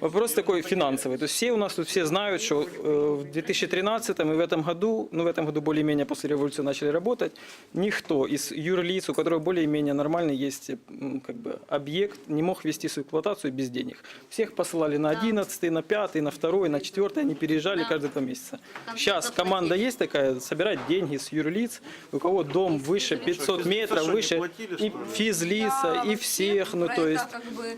Вопрос такой финансовый. То есть все у нас тут все знают, что э, в 2013 и в этом году, ну в этом году более-менее после революции начали работать, никто из юрлиц, у которого более-менее нормальный есть как бы, объект, не мог вести свою эксплуатацию без денег. Всех посылали на 11, на 5, на 2, на 4, они переезжали каждые два месяца. Сейчас команда есть такая, собирать деньги с юрлиц, у кого дом выше 500 метров, выше и физлица, и всех, ну то есть...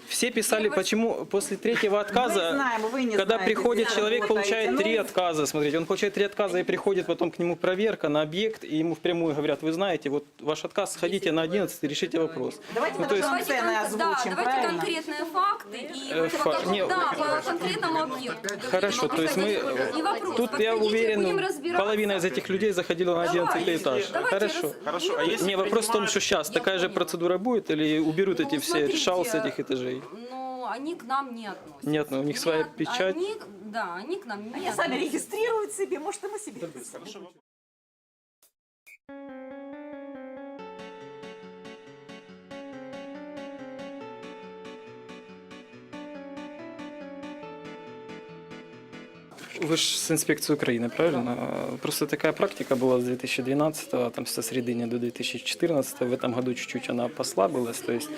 Все писали, почему после третьего отказа, Мы знаем, вы не когда знаете, приходит человек, работаете. получает три Ну, отказа, смотрите, он получает три отказа и приходит потом к нему проверка на объект, и ему впрямую говорят, вы знаете, вот ваш отказ, сходите на 11 и решите вопрос. Давайте Ну, то есть, цены кон- да, озвучим, давайте правильно? конкретные факты и Э, фа- не, да, по конкретному объекту. Хорошо, то есть мы, вопрос. тут я уверен, ну, половина из этих людей заходила на 11 Давайте, этаж. давайте Хорошо. Хорошо, а если Не, вопрос в том, что сейчас такая же процедура будет или уберут Ну, эти все решал с этих этажей? Ну, они к нам не относятся. Нет, ну, у них своя печать. Они, да, они к нам не Они сами относятся. регистрируют себе, может, и мы себе. Вы же с инспекции Украины, правильно? Просто такая практика была с 2012 там, со средины до 2014 В этом году чуть-чуть она послабилась. То есть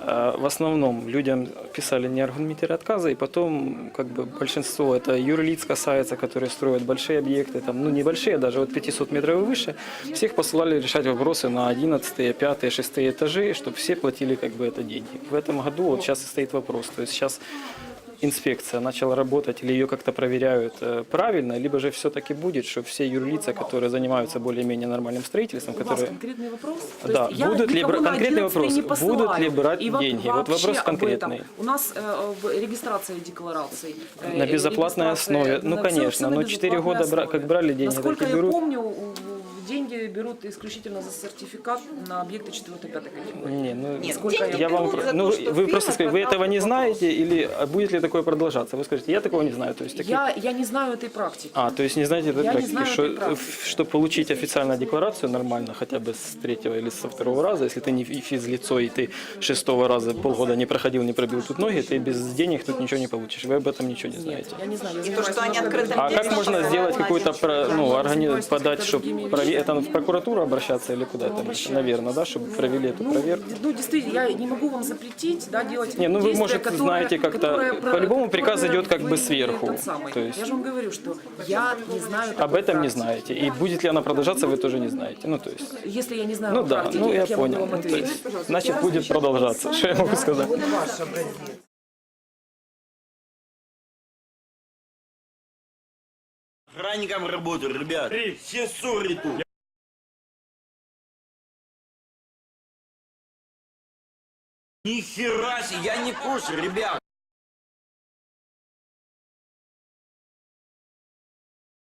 в основном людям писали неаргументированные отказы, и потом как бы большинство это юрлиц касается, которые строят большие объекты, там, ну небольшие, даже от 500 метров и выше, всех посылали решать вопросы на 11, 5, 6 этажи, чтобы все платили как бы это деньги. В этом году вот сейчас и стоит вопрос. То есть сейчас инспекция начала работать или ее как-то проверяют э, правильно, либо же все-таки будет, что все юрлица, которые занимаются более-менее нормальным строительством, У которые... конкретный вопрос? То Да, есть я будут ли конкретный 11 вопрос, не будут ли брать И деньги? Вот вопрос конкретный. У нас э, в регистрации деклараций. э, На безоплатной регистрация, основе. Ну, конечно, но четыре безоплатной года бра- основе. как брали деньги, Насколько так и я берут. помню, у- деньги берут исключительно за сертификат на объекты 4-5 категории. Не, ну, Нет, Сколько деньги я вам, за ну, то, что вы просто скажите, вы этого не вопрос. знаете или а будет ли такое продолжаться? Вы скажете, я такого не знаю. То есть таких... Я, я не знаю этой практики. А, то есть не знаете этой Я не практики, знаю что, этой практики. чтобы получить официальную декларацию нормально, хотя бы с третьего или со второго раза, если ты не фи- физлицо и ты шестого раза полгода не проходил, не пробил тут ноги, ты без денег тут ничего не получишь. Вы об этом ничего не знаете. Я не знаю. Я И то, что они открыто другими А как можно сделать какую-то, ну, органи... подать, чтобы другими прове- вещами. Это в прокуратуру обращаться или куда там, наверное, да, чтобы провели эту Ну, проверку? ну, действительно, я не могу вам запретить, да, делать Не, ну, вы, может, которые- знаете, как-то- по-любому приказ идет как бы сверху, то есть- Я же вам говорю, что я не знаю Об этом не практики. знаете. И будет ли она продолжаться, вы тоже не знаете. Ну, то есть... Если я не знаю Ну да, практике, ну я я могу понял. Ну, то есть, значит, будет продолжаться. Что я могу сказать? Охранником работаю, ребят. Все ссоры тут. Ни хера себе, я не кушаю, ребят.